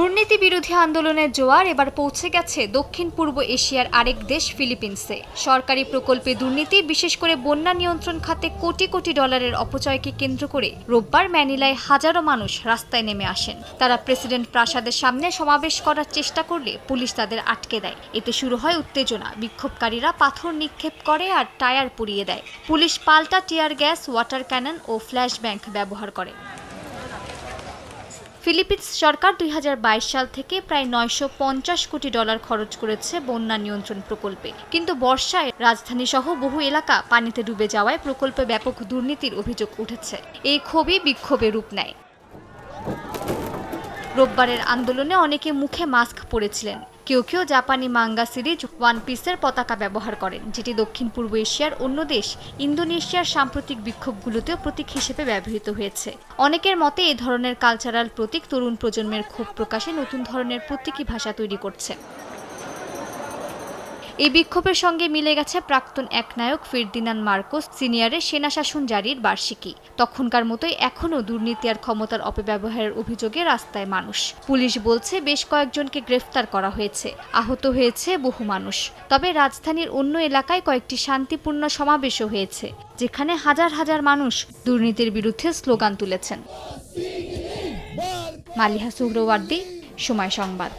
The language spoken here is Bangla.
দুর্নীতি বিরোধী আন্দোলনের জোয়ার এবার পৌঁছে গেছে দক্ষিণ পূর্ব এশিয়ার আরেক দেশ ফিলিপিন্সে। সরকারি প্রকল্পে দুর্নীতি, বিশেষ করে বন্যা নিয়ন্ত্রণ খাতে কোটি কোটি ডলারের অপচয়কে কেন্দ্র করে রোববার ম্যানিলায় হাজারো মানুষ রাস্তায় নেমে আসেন। তারা প্রেসিডেন্ট প্রাসাদের সামনে সমাবেশ করার চেষ্টা করলে পুলিশ তাদের আটকে দেয়। এতে শুরু হয় উত্তেজনা। বিক্ষোভকারীরা পাথর নিক্ষেপ করে আর টায়ার পুড়িয়ে দেয়। পুলিশ পাল্টা টিয়ার গ্যাস, ওয়াটার ক্যানন ও ফ্ল্যাশ ব্যাংক ব্যবহার করে। ফিলিপিন্স সরকার দুই হাজার বাইশ সাল থেকে প্রায় নয়শো পঞ্চাশ কোটি ডলার খরচ করেছে বন্যা নিয়ন্ত্রণ প্রকল্পে। কিন্তু বর্ষায় রাজধানী সহ বহু এলাকা পানিতে ডুবে যাওয়ায় প্রকল্পে ব্যাপক দুর্নীতির অভিযোগ উঠেছে। এই ক্ষোভই বিক্ষোভে রূপ নেয়। রোববারের আন্দোলনে অনেকে মুখে মাস্ক পরেছিলেন। কেউ কেউ জাপানি মাঙ্গা সিরিজ ওয়ান পিসের পতাকা ব্যবহার করেন, যেটি দক্ষিণ পূর্ব এশিয়ার অন্য দেশ ইন্দোনেশিয়ার সাম্প্রতিক বিক্ষোভগুলোতেও প্রতীক হিসেবে ব্যবহৃত হয়েছে। অনেকের মতে এ ধরনের কালচারাল প্রতীক তরুণ প্রজন্মের ক্ষোভ প্রকাশে নতুন ধরনের প্রতীকী ভাষা তৈরি করছে। এই বিক্ষোভের সঙ্গে মিলে গেছে প্রাক্তন একনায়ক ফিরদিনান মার্কোস, সিনিয়রের সেনা শাসন জারির বার্ষিকী। তখনকার মতোই এখনও দুর্নীতি আর ক্ষমতার অপব্যবহারের অভিযোগে রাস্তায় মানুষ। পুলিশ বলছে বেশ কয়েকজনকে গ্রেফতার করা হয়েছে। আহত হয়েছে বহু মানুষ। তবে রাজধানীর অন্য এলাকায় কয়েকটি শান্তিপূর্ণ সমাবেশও হয়েছে, যেখানে হাজার হাজার মানুষ দুর্নীতির বিরুদ্ধে স্লোগান তুলেছেন। মালিহা সুহরওয়ার্দী সময় সংবাদ।